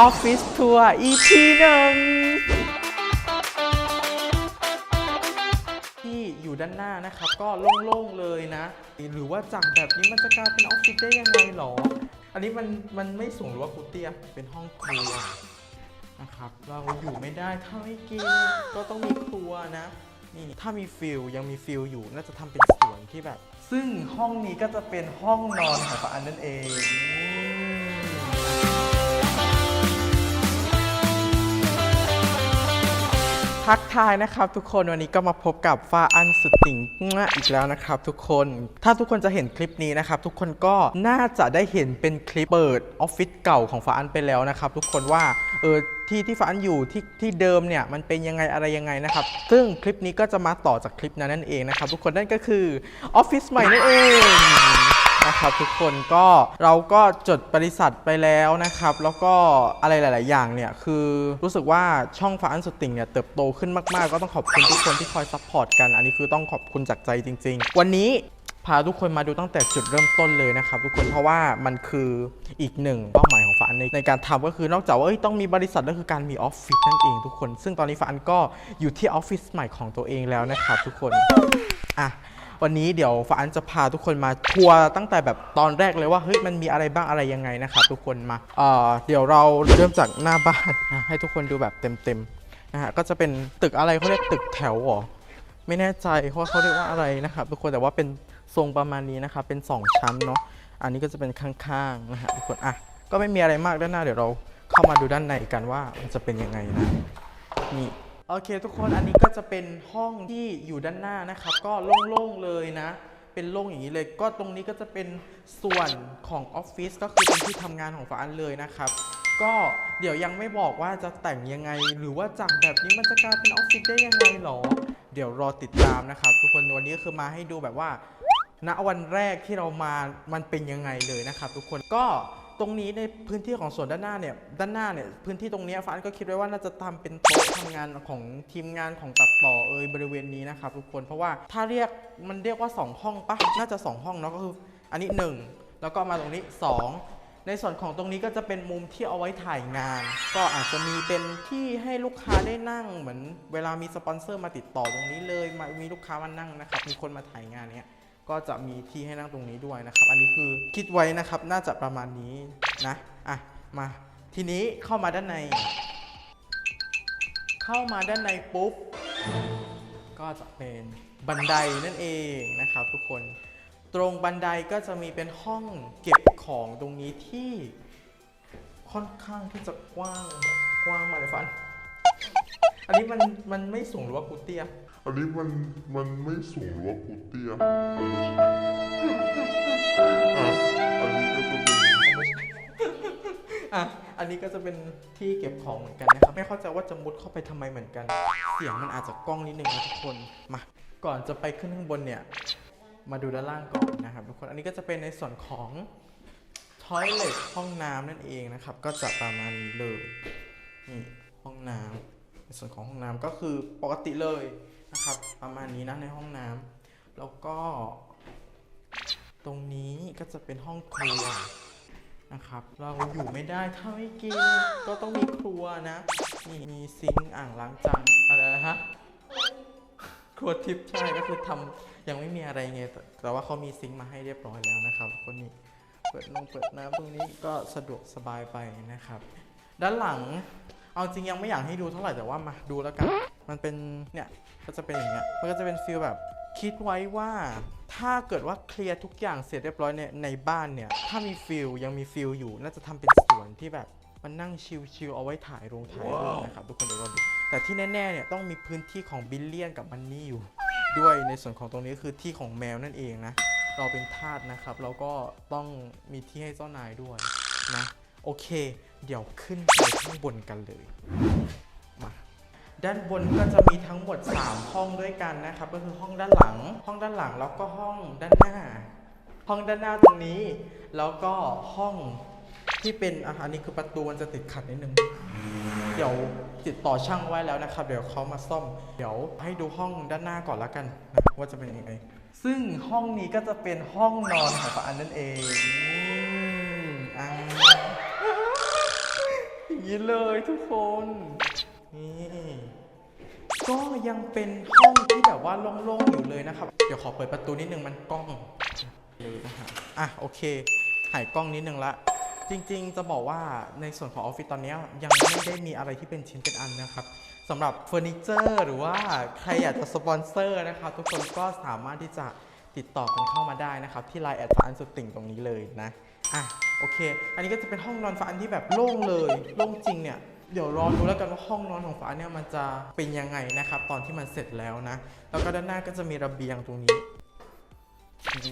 ออฟฟิศทัวร์ EP หนึ่งที่อยู่ด้านหน้านะครับ ก็โล่งๆเลยนะ หรือว่าจากแบบนี้มันจะกลายเป็นออฟฟิศได้ยังไงหรอ อันนี้มันมันไม่สูงหรือว่ากูเตี้ยเป็นห้องครัวนะครับ เราอยู่ไม่ได้ถ้าไม่กินก็ต้องมีครัวนะนี่ถ้ามีฟิลยังมีฟิลอยู่น่าจะทำเป็นสวนที่แบบ ซึ่งห้องนี้ก็จะเป็นห้องนอนของปาอันนั่นเอง ทักทายนะครับทุกคนวันนี้ก็มาพบกับฟ้าอันสุดติ่งอีกแล้วนะครับทุกคนถ้าทุกคนจะเห็นคลิปนี้นะครับทุกคนก็น่าจะได้เห็นเป็นคลิปเปิดออฟฟิศเก่าของฟ้าอันไปแล้วนะครับทุกคนว่าเออที่ที่ฟ้าอันอยู่ที่ที่เดิมเนี่ยมันเป็นยังไงอะไรยังไงนะครับซึ่งคลิปนี้ก็จะมาต่อจากคลิปนั้นนั่นเองนะครับทุกคนนั่นก็คือออฟฟิศใหม่นั่นเอง นะครับทุกคนก็เราก็จดบริษัทไปแล้วนะครับ แล้วก็อะไรหลาย ๆ อย่างเนี่ยคือรู้สึกว่าช่องฟ้าอันสุดติ่งเนี่ยเติบโตขึ้นมาก ๆ ก็ต้องขอบคุณทุกคนที่คอยซัพพอร์ตกันอันนี้คือต้องขอบคุณจากใจจริง ๆ วันนี้พาทุกคนมาดูตั้งแต่จุดเริ่มต้นเลยนะครับทุกคนเพราะว่ามันคืออีกหนึ่งเป้าหมายของฟ้าอันในในการทำก็คือนอกจากว่าต้องมีบริษัทก็คือการมีออฟฟิศนั่นเองทุกคน ซึ่งตอนนี้ฟ้าอันก็อยู่ที่ออฟฟิศใหม่ของตัวเองแล้วนะครับทุกคนอะ วันนี้เดี๋ยวฟ้าอันจะพาทุกคนมาทัวร์ตั้งแต่แบบตอนแรกเลยว่าเฮ้ยมันมีอะไรบ้างอะไรยังไงนะครับทุกคนมาเอ่อเดี๋ยวเราเริ่มจากหน้าบ้านนะให้ทุกคนดูแบบเต็มๆนะฮะก็จะเป็นตึกอะไรเขาเรียกตึกแถวเหรอไม่แน่ใจว่าเขาเรียกว่าอะไรนะครับทุกคนแต่ว่าเป็นทรงประมาณนี้นะครับเป็น 2 ชั้นเนาะอันนี้ก็จะเป็นข้างๆนะฮะทุกคนอะก็ไม่มีอะไรมากด้านหน้าเดี๋ยวเราเข้ามาดูด้านในกันว่ามันจะเป็นยังไงนะนี่ โอเค ทุกคนอันนี้ก็จะเป็นห้องที่อยู่ด้านหน้านะครับ ก็โล่งๆเลยนะ เป็นโล่งอย่างนี้เลย ก็ตรงนี้ก็จะเป็นส่วนของออฟฟิศก็คือเป็นที่ทำงานของฟ้าอันเลยนะครับก็เดี๋ยวยังไม่บอกว่าจะแต่งยังไง หรือว่าจากแบบนี้มันจะกลายเป็นออฟฟิศได้ยังไงหรอ เดี๋ยวรอติดตามนะครับ ทุกคนวันนี้ก็คือมาให้ดูแบบว่า ณวันแรกที่เรามามันเป็นยังไงเลยนะครับ ทุกคนก็ ตรงนี้ในพื้นที่ของส่วนด้านหน้าเนี่ยด้านหน้าเนี่ยพื้นที่ตรงนี้ฟ้านก็คิดไว้ว่าน่าจะทำเป็นโต๊ะทำงานของทีมงานของตัดต่อเอยบริเวณนี้นะครับทุกคนเพราะว่าถ้าเรียกมันเรียกว่า 2 ห้องปะน่าจะ 2 ห้องเนาะก็คืออันนี้ 1 แล้วก็มาตรงนี้ 2 ในส่วนของตรงนี้ก็จะเป็นมุมที่เอาไว้ถ่ายงาน ก็อาจจะมีเป็นที่ให้ลูกค้าได้นั่งเหมือน เวลามีสปอนเซอร์มาติดต่อตรงนี้เลยมามีลูกค้ามานั่งนะครับมีคนมาถ่ายงานเนี้ย ก็จะมีที่ให้นั่งตรงนี้ด้วยนะครับ อันนี้คือคิดไว้นะครับน่าจะประมาณนี้นะอะมาทีนี้เข้ามาด้านใน เข้ามาด้านในปุ๊บ ก็จะเป็นบันไดนั่นเองนะครับ ทุกคนตรงบันไดก็จะมีเป็นห้องเก็บของตรงนี้ที่ค่อนข้างที่จะกว้างกว้างมาเลยฟัน อันนี้มันมันไม่สูงหรือว่ากูเตี้ย อันนี้มันมันไม่สูงหรือว่ากูเตี้ยอะอันนี้ก็จะเป็นอะ อันนี้ก็จะเป็นที่เก็บของเหมือนกันนะครับ ไม่เข้าใจว่าจะมุดเข้าไปทำไมเหมือนกัน เสียงมันอาจจะกล้องนิดนึงนะทุกคน มา ก่อนจะไปขึ้นข้างบนเนี่ย มาดูด้านล่างก่อนนะครับทุกคน อันนี้ก็จะเป็นในส่วนของทอยเล t ห้องน้ำนั่นเองนะครับ ก็จะประมาณนี้เลย นี่ห้องน้ำในส่วนของห้องน้ำก็คือปกติเลย นะครับ ประมาณนี้นะในห้องน้ำแล้วก็ ตรงนี้ก็จะเป็นห้องครัวนะครับ เราอยู่ไม่ได้ถ้าไม่กินก็ต้องมีครัวนะนี่มีซิงค์อ่างล้างจานอะไรนะฮะครัวทิพย์ใช่ก็คือทำยังไม่มีอะไรไงแต่แต่ว่าเขามีซิงค์มาให้เรียบร้อยแล้วนะครับคนนี้เปิดนงเปิดน้ำตรงนี้ก็สะดวกสบายไปนะครับ ด้านหลัง เอาจริงยังไม่อยากให้ดูเท่าไหร่แต่ว่ามาดูแล้วกัน มันเป็นเนี่ยก็จะเป็นอย่างเงี้ยมันก็จะเป็นฟีลแบบคิดไว้ว่าถ้าเกิดว่าเคลียร์ทุกอย่างเสร็จเรียบร้อยเนี่ยในบ้านเนี่ย ถ้ามีฟิลยังมีฟิลอยู่ น่าจะทำเป็นสวนที่แบบมันนั่งชิลๆเอาไว้ถ่ายลงถ่ายรูปนะครับทุกคนเดี๋ยวเราดูแต่ที่แน่ๆเนี่ยต้องมีพื้นที่ของบิลเลียนกับมันนี่อยู่ ด้วยในส่วนของตรงนี้คือที่ของแมวนั่นเองนะเราเป็นทาสนะครับเราก็ต้องมีที่ให้เจ้านายด้วยนะโอเค เดี๋ยวขึ้นไปข้างบนกันเลยมา ด้านบนก็จะมีทั้งหมด 3 ห้องด้วยกันนะครับ ก็คือห้องด้านหลัง ห้องด้านหลังแล้วก็ห้องด้านหน้า ห้องด้านหน้าตรงนี้ แล้วก็ห้องที่เป็นอะอันนี้คือประตูมันจะติดขัดนิดนึง เดี๋ยวติดต่อช่างไว้แล้วนะครับ เดี๋ยวเขามาซ่อม เดี๋ยวให้ดูห้องด้านหน้าก่อนล้วกันนะว่าจะเป็นยังไง ซึ่งห้องนี้ก็จะเป็นห้องนอนของปาอันนั่นเองอืมอ่านี้เลยทุกคน นี่ก็ยังเป็นห้องที่แบบว่าโล่งๆอยู่เลยนะครับ เดี๋ยวขอเปิดประตูนิดนึงมันกล้องเลยนะฮะอะโอเคหายกล้องนิดนึงละจริงๆ จะบอกว่าในส่วนของออฟฟิศตอนนี้ยังไม่ได้มีอะไรที่เป็นชิ้นเป็นอันนะครับสำหรับเฟอร์นิเจอร์หรือว่าใครอยากจะสปอนเซอร์นะครับทุกคนก็สามารถที่จะติดต่อกันเข้ามาได้นะครับ ที่ไลน์แอดฟานสุดติ่งตรงนี้เลยนะอะโอเค อันนี้ก็จะเป็นห้องนอนฟานที่แบบโล่งเลยโล่งจริงเนี่ย เดี๋ยวรอดูแล้วกันว่าห้องนอนของฟ้าเนี่ยมันจะเป็นยังไงนะครับ ตอนที่มันเสร็จแล้วนะ แล้วก็ด้านหน้าก็จะมีระเบียงตรงนี้เ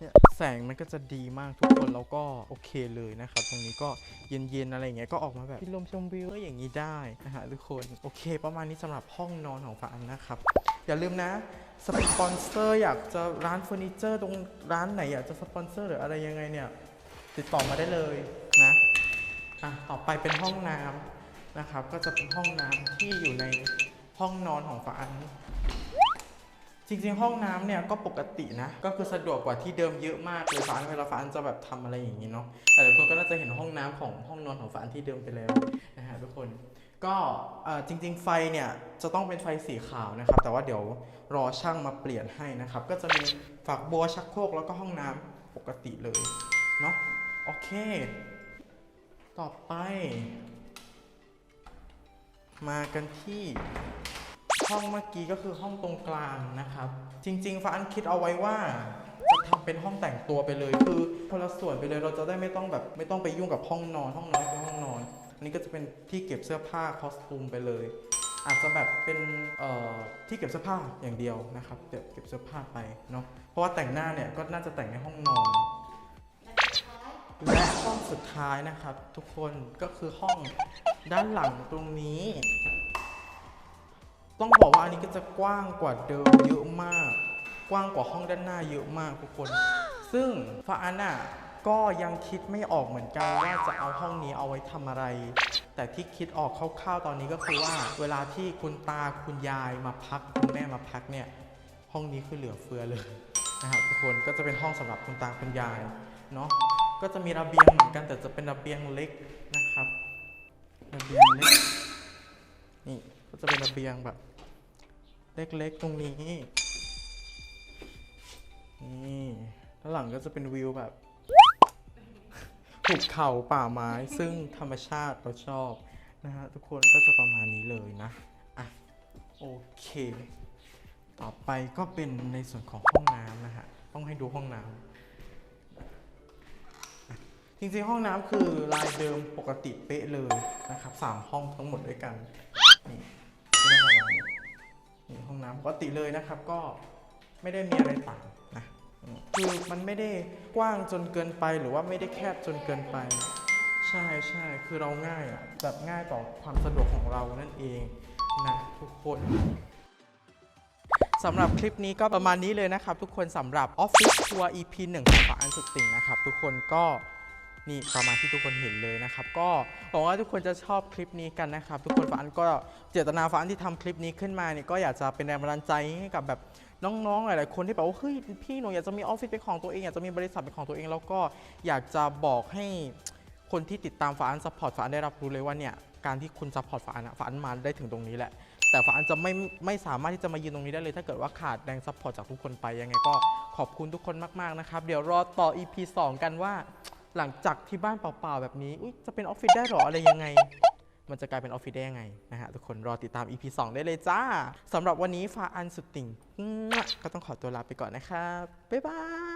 นี่ยแสงมันก็จะดีมากทุกคนแล้วก็โอเคเลยนะครับ ตรงนี้ก็เย็นๆอะไรอย่างเงี้ยก็ออกมาแบบพิลมชมวิวอย่างนี้ได้นะฮะทุกคนโอเค ประมาณนี้สำหรับห้องนอนของฟ้านะครับ อย่าลืมนะสปอนเซอร์อยากจะร้านเฟอร์นิเจอร์ตรงร้านไหนอยากจะสปอนเซอร์หรืออะไรยังไงเนี่ยติดต่อมาได้เลยนะ อะต่อไปเป็นห้องน้ำนะครับ ก็จะเป็นห้องน้ำที่อยู่ในห้องนอนของฟ้าอันจริงๆ ห้องน้ำเนี่ยก็ปกตินะ ก็คือสะดวกกว่าที่เดิมเยอะมากเลยฟ้าอันเวลาฟ้าอันจะแบบทำอะไรอย่างนี้เนาะแต่หลายคนก็น่าจะเห็นห้องน้ำของห้องนอนของฟ้าอันที่เดิมไปแล้วนะฮะทุกคนก็จริง ๆ ไฟเนี่ยจะต้องเป็นไฟสีขาวนะครับ แต่ว่าเดี๋ยวรอช่างมาเปลี่ยนให้นะครับ ก็จะมีฝักบัวชักโครกแล้วก็ห้องน้ำปกติเลยเนาะโอเค ต่อไป มากันที่ห้องเมื่อกี้ก็คือห้องตรงกลางนะครับ จริง ๆฟ้าอันคิดเอาไว้ว่าจะทำเป็นห้องแต่งตัวไปเลย คือคนละส่วนไปเลยเราจะได้ไม่ต้องแบบไม่ต้องไปยุ่งกับห้องนอน ห้องนอนคือห้องนอน อันนี้ก็จะเป็นที่เก็บเสื้อผ้าคอสตูมไปเลย อาจจะแบบเป็นที่เก็บเสื้อผ้าอย่างเดียวนะครับเก็บเก็บเสื้อผ้าไปเนาะเพราะว่าแต่งหน้าเนี่ยก็น่าจะแต่งในห้องนอน และห้องสุดท้ายนะครับ ทุกคนก็คือห้องด้านหลังตรงนี้ ต้องบอกว่าอันนี้ก็จะกว้างกว่าเดิมเยอะมาก กว้างกว่าห้องด้านหน้าเยอะมากทุกคน ซึ่งฟาอันน่ะก็ยังคิดไม่ออกเหมือนกันว่าจะเอาห้องนี้เอาไว้ทำอะไร แต่ที่คิดออกคร่าวๆตอนนี้ก็คือว่า เวลาที่คุณตาคุณยายมาพักคุณแม่มาพักเนี่ย ห้องนี้คือเหลือเฟือเลยนะครับทุกคนก็จะเป็นห้องสำหรับคุณตาคุณยายเนาะ ก็จะมีระเบียงเหมือนกันแต่จะเป็นระเบียงเล็กนะครับระเบียงเล็กนี่ก็จะเป็นระเบียงแบบ เล็กๆตรงนี้ นี่ด้านหลังก็จะเป็นวิวแบบภูเขาป่าไม้ซึ่งธรรมชาติเราชอบนะฮะทุกคนก็จะประมาณนี้เลยนะอะโอเค ต่อไปก็เป็นในส่วนของห้องน้ำนะฮะต้องให้ดูห้องน้ำ จริงๆห้องน้ำคือลายเดิมปกติเป๊ะเลยนะครับสามห้องทั้งหมดด้วยกันนี่ก็ได้ประมาณนี้นี่ห้องน้ำปกติเลยนะครับ ก็ไม่ได้มีอะไรต่างนะอืมคือมันไม่ได้กว้างจนเกินไปหรือว่าไม่ได้แคบจนเกินไป ใช่ใช่คือเราง่ายอะแบบง่ายต่อความสะดวกของเรานั่นเองนะทุกคน สำหรับคลิปนี้ก็ประมาณนี้เลยนะครับ ทุกคนสำหรับ Office Tour EP 1ของฝาอันสุดติ่งนะครับ ทุกคนก็ นี่ประมาณที่ทุกคนเห็นเลยนะครับ ก็หวังว่าทุกคนจะชอบคลิปนี้กันนะครับ ทุกคนฝาอันก็เจตนาฝาอันที่ทำคลิปนี้ขึ้นมาเนี่ยก็อยากจะเป็นแรงบันดาลใจให้กับแบบน้องๆ หลายๆ คนที่แบบว่าเฮ้ยพี่หนูอยากจะมีออฟฟิศเป็นของตัวเองอยากจะมีบริษัทเป็นของตัวเอง แล้วก็อยากจะบอกให้คนที่ติดตามฝาอันซัพพอร์ตฝาอันได้รับรู้เลยว่าเนี่ยการที่คุณซัพพอร์ตฝาอันอะฝาอันมาได้ถึงตรงนี้แหละแต่ฟ้าอันจะไม่ไม่สามารถที่จะมายืนตรงนี้ได้เลย ถ้าเกิดว่าขาดแรงซัพพอร์ตจากทุกคนไปยังไงก็ขอบคุณทุกคนมากๆนะครับเดี๋ยวรอต่อ EP 2 กันว่า หลังจากที่บ้านเปล่าๆแบบนี้อุ๊ยจะเป็นออฟฟิศได้หรออะไรยังไง มันจะกลายเป็นออฟฟิศได้ยังไงนะฮะทุกคนรอติดตาม EP 2 ได้เลยจ้าสำหรับวันนี้ฟาอันสุดติ่งก็ต้องขอตัวลาไปก่อนนะครับบ๊ายบาย